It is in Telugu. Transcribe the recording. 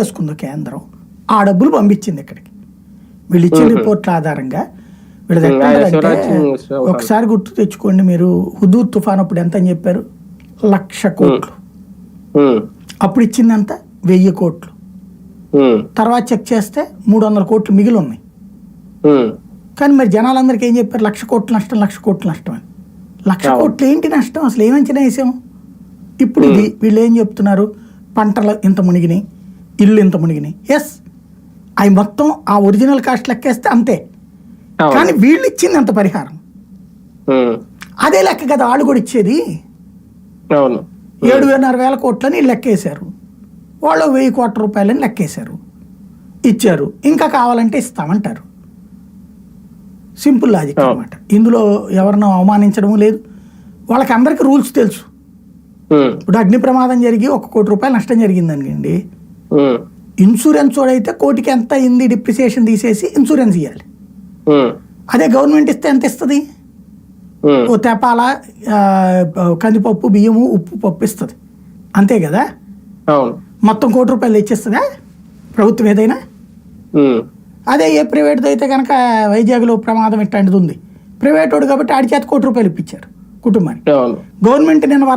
చేసుకుందో కేంద్రం ఆ డబ్బులు పంపించింది ఇక్కడికి. వీళ్ళు ఇచ్చిన రిపోర్ట్ల ఆధారంగా సింగ్ శివ- ఒకసారి గుర్తు తెచ్చుకోండి మీరు. హుదూద్ తుఫాన్ అప్పుడు ఎంత అని చెప్పారు? లక్ష కోట్లు. అప్పుడు ఇచ్చింది ఎంత వెయ్యి కోట్లు. తర్వాత చెక్ చేస్తే మూడు వందల కోట్లు మిగిలి ఉన్నాయి కానీ మరి జనాలందరికీ ఏం చెప్పారు? లక్ష కోట్ల నష్టం లక్ష కోట్ల నష్టం అని. లక్ష. కోట్లు ఏంటి నష్టం? అసలు ఏం అంచనా వేసాము ఇప్పుడు ఇది వీళ్ళు ఏం చెప్తున్నారు? పంటలు ఇంత మునిగినాయి. ఇల్లు ఇంత మునిగినాయి? ఎస్ అవి మొత్తం ఆ ఒరిజినల్ కాస్ట్ లెక్కేస్తే అంతే. కానీ వీళ్ళు ఇచ్చింది అంత పరిహారం. అదే లెక్క కదా వాళ్ళు కూడా ఇచ్చేది. అవును. ఏడున్నర వేల కోట్లని లెక్కేశారు. వాళ్ళు వెయ్యి కోట్ల రూపాయలని లెక్కేశారు. ఇచ్చారు. ఇంకా కావాలంటే ఇస్తామంటారు. Simple logic. అనమాట ఇందులో ఎవరినో అవమానించడం లేదు. వాళ్ళకి అందరికీ రూల్స్ తెలుసు. ఇప్పుడు అగ్ని ప్రమాదం జరిగి ఒక కోటి రూపాయలు నష్టం జరిగిందండి ఉమ్, ఇన్సూరెన్స్ వాడైతే కోటికి ఎంత అయింది డిప్రిసియేషన్ తీసేసి ఇన్సూరెన్స్ ఇవ్వాలి ఉమ్, అదే గవర్నమెంట్ ఇస్తే ఎంత ఇస్తుంది? ఉమ్, ఓ తెపాల కందిపప్పు బియ్యము ఉప్పు పప్పు ఇస్తుంది. అంతే కదా? మొత్తం కోటి రూపాయలు తెచ్చిస్తుందా ప్రభుత్వం ఏదైనా? అదే ఏ ప్రైవేట్ది అయితే కనుక వైజాగ్లో ప్రమాదం ఇట్లాంటిది ఉంది. ప్రైవేట్ వాడు కాబట్టి ఆడి చేత కోటి రూపాయలు ఇప్పించారు కుటుంబానికి. గవర్నమెంట్ వరద